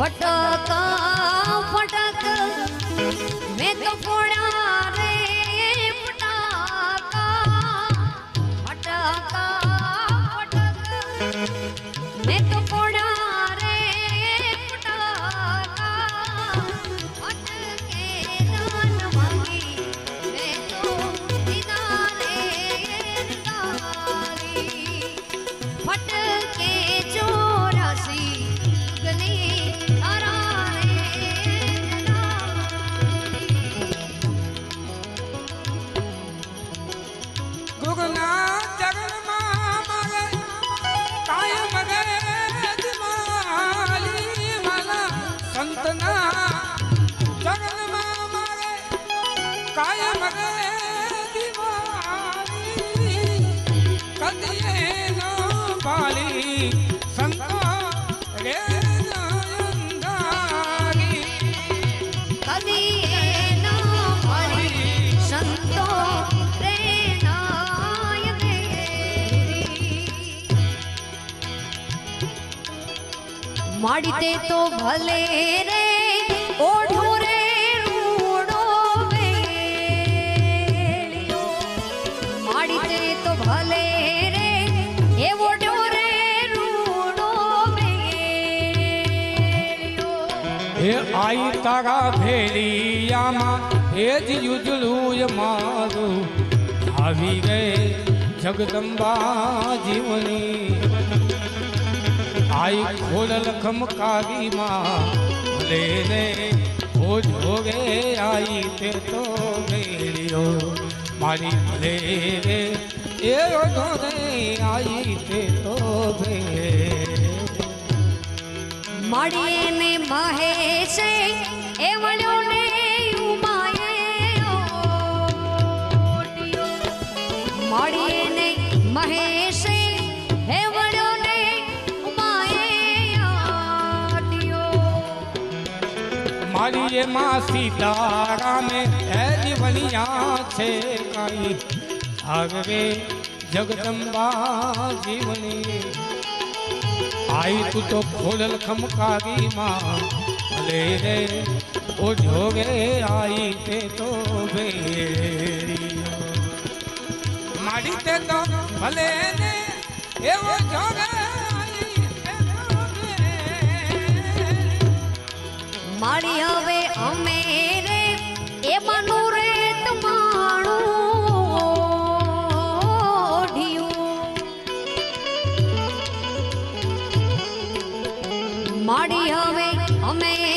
ફટકા ફટક. મેં તો ફોડ્યા માડીતે તો ભલે રે ઓઢો રે રૂડો વેળિયો માડીતે તો ભલે રે એ ઓઢો રે રૂડો વેળિયો હે આઈ તારા ભેળિયામાં હે જ યુજલું મારું આવી ગયે જગદંબા જીવની આઈ ખોડલ ખમકારીમાં, ભલે રે હો જોગે આઈ તે તો ભેળિયો મારી ભલે રે એ રે આઈ તે તો ભેળિયો મળીએ ને મહેશે એ વળ્યો ને ઉમાએ ઓઢ્યો. મળીએ ને મહેશે મારી માં સીતારામે હે જીવનિયા છે કાંઈ? આગવે જગદંબા જીવની. આઈ તું તો ખોલલ ખમકારી માં ભલે રે ઓ જોગે આઈ તે તો ભેરી મારી તે તો ભલે રે એવો જોગે માળી હવે અમે રે એ બનુ રે માડી હવે અમે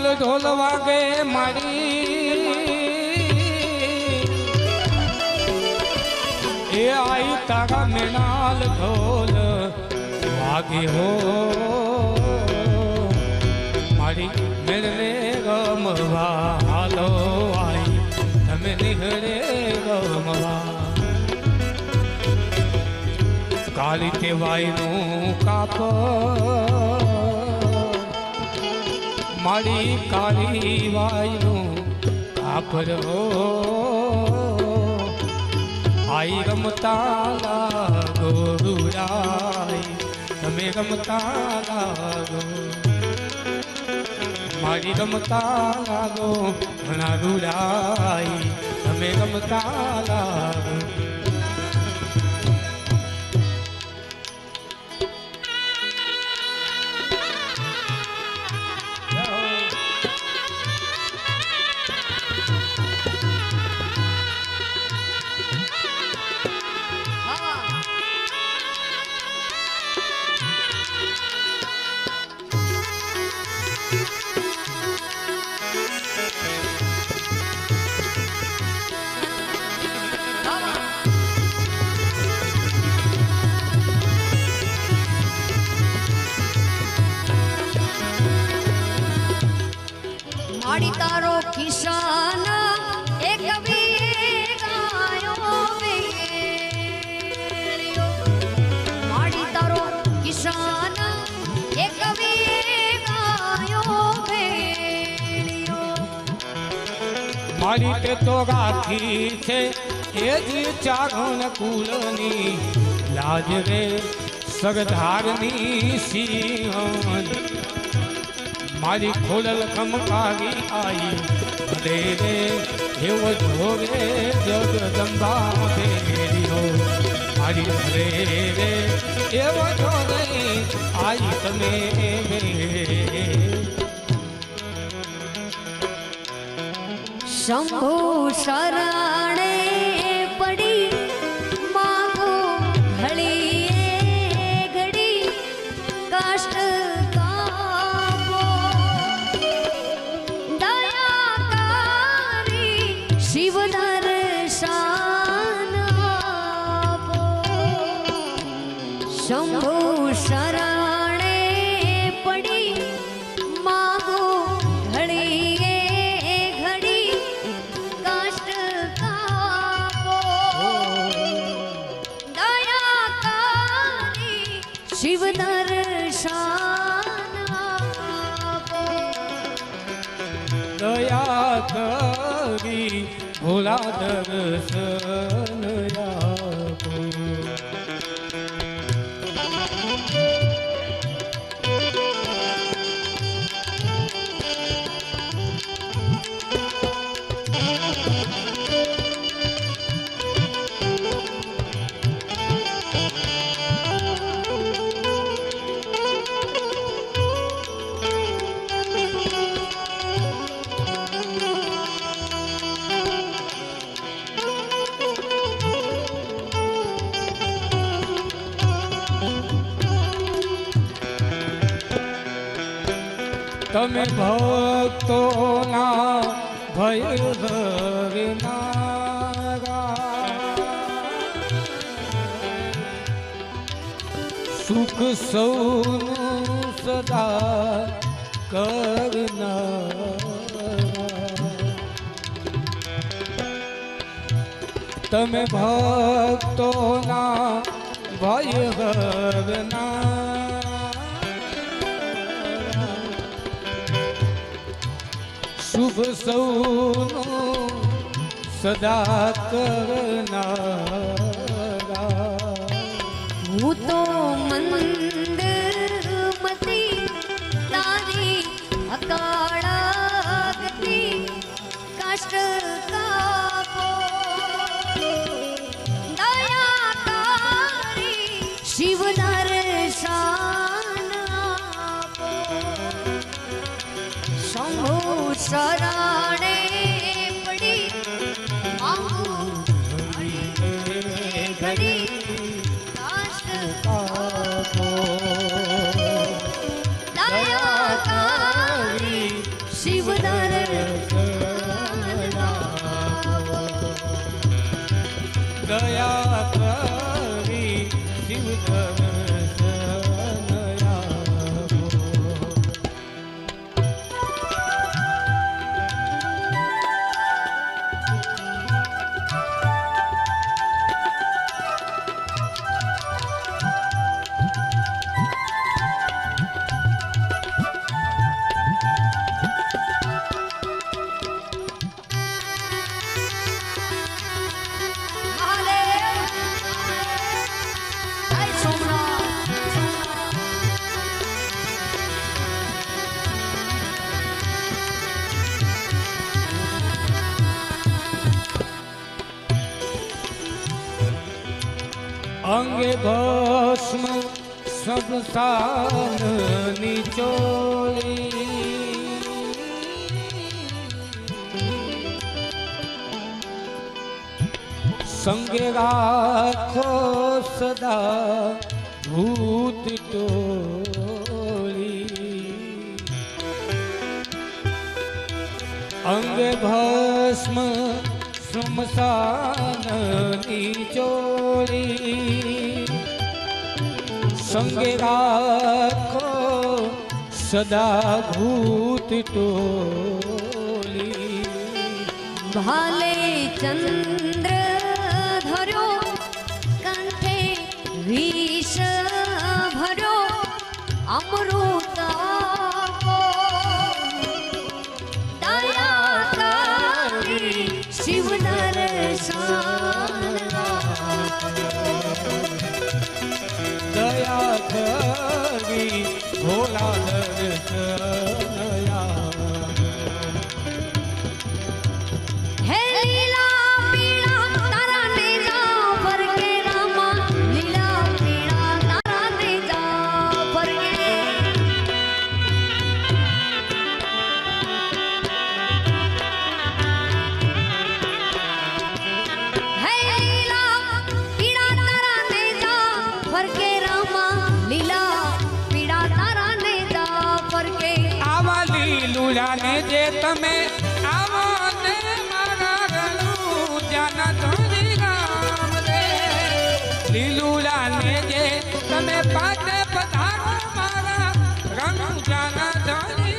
મેનાલ ઢોલ વાગે મારી. એ આઈ તારા મેનાલ ઢોલ વાગે હો. મારી મેરને ગમવા હાલો આઈ, તમે નિહરે ગમવા. કાલી તે વાયનું મારી કાળી વાયનું કાપરો આઈ રમતા લાગો રૂડાઈ તમે રમતા લાગો. મારી રમતા લાગો, ઘણા રૂડાઈ, તમે રમતા લાગો. મારી તે તો રાખી છે એ જ ચાગણ કુલની લાજ રે સગધારની સિંહણ મારી ખોડલ ખમકાવી આઈ ભલે રે એવો જોવે જગદંબા દેવીઓ મારી ભલે રે એવો જોવે આઈ તમે શંભુ શરણે ભોલા તમે ભક્તોના ભય સુખ સૌનું સદા કરના તમે ભક્તોના ભય શુભ સૌનો સદા કરનારા. હું તો મંદ મતી તારી અકાળ દયા કરી શિવ અંગે ભસ્મ સંસાર નિચોળી સંગે રાખો સદા ભૂત ટોળી. અંગે ભસ્મ શમશાનની ચોરી સંગે રાખો સદા ભૂત ટોલી ભાલે ચંદ્ર ધરો કંઠે વિષ ભરો અમૃત દયા કરી ભોલા દર્શન ગુલાને જે તમે આવો ને મારા ગલું જાના ધોરી રામ રે. લીલુલાને જે તમે પાસે પધારો, મારા રંગ જાના ધોરી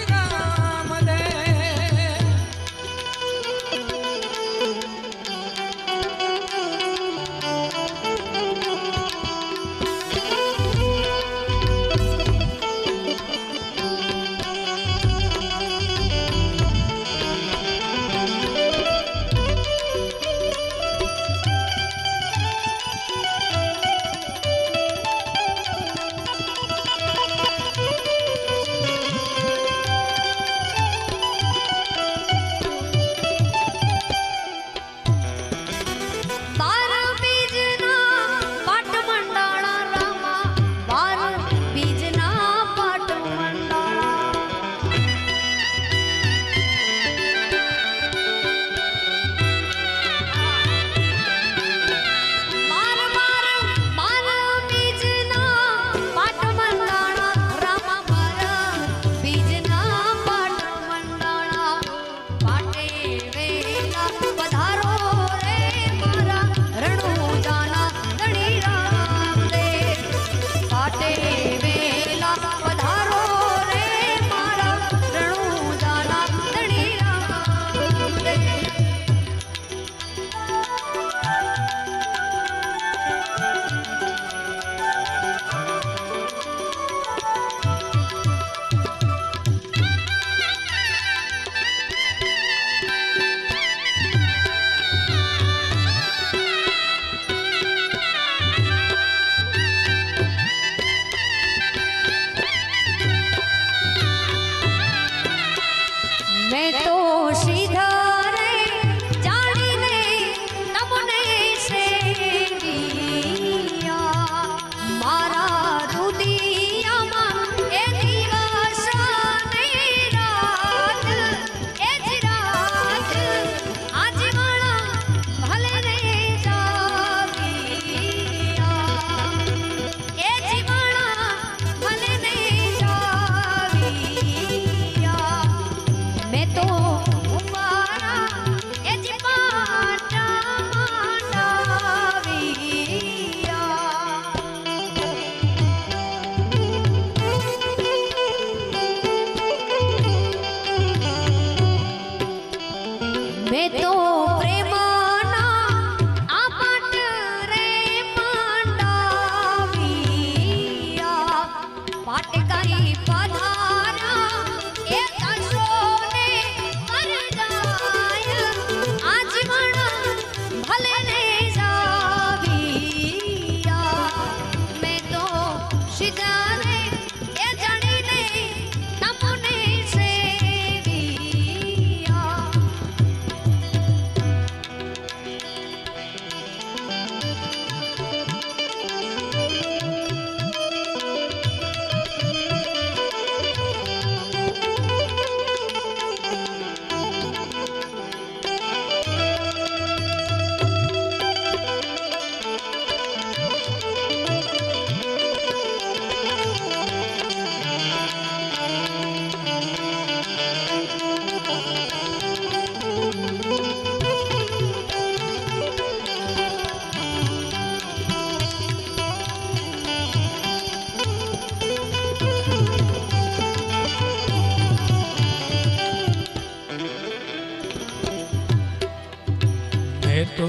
તો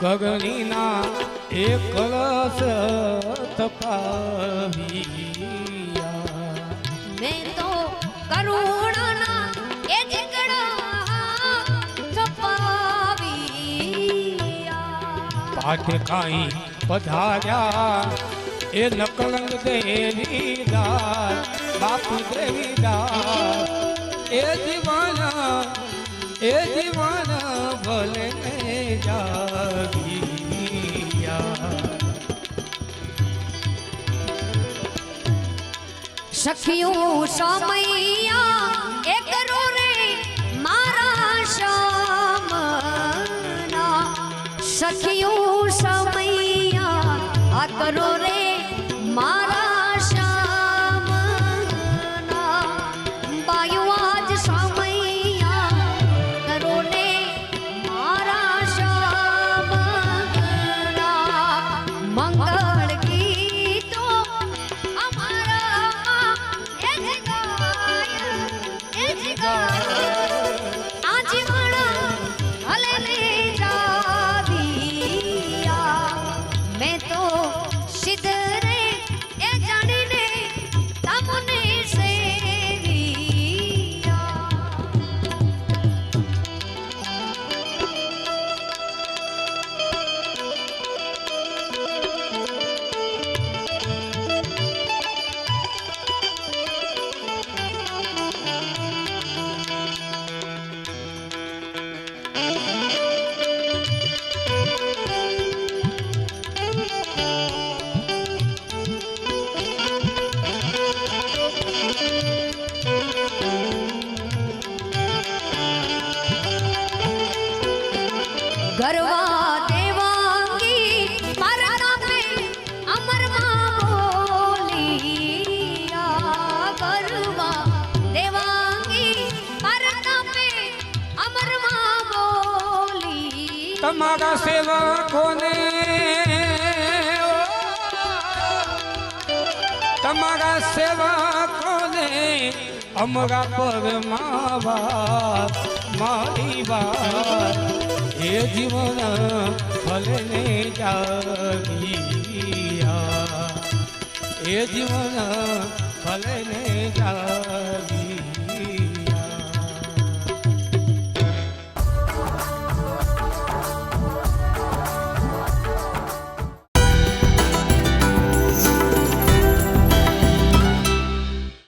ગગનીના એક કલશ તપાવ્યા. મેં તો કરુણાના એ જીગડા છપાવ્યા. પાઠ કાંઈ પધાર્યા એ નકલંગ દેવીદાર બાપુ દેવીદાર એ જીવાના એ જીવાના ભલે સખિયું સમૈયા એક રે મારા સમના. સખિયું સમૈયા આ કરો રે તમારા સેવકોને. તમારા સેવકોને અમરા પરમાવા મારી વાત એ જીવન ભલે જાગીયા. એ જીવન ફલને જાગીયા.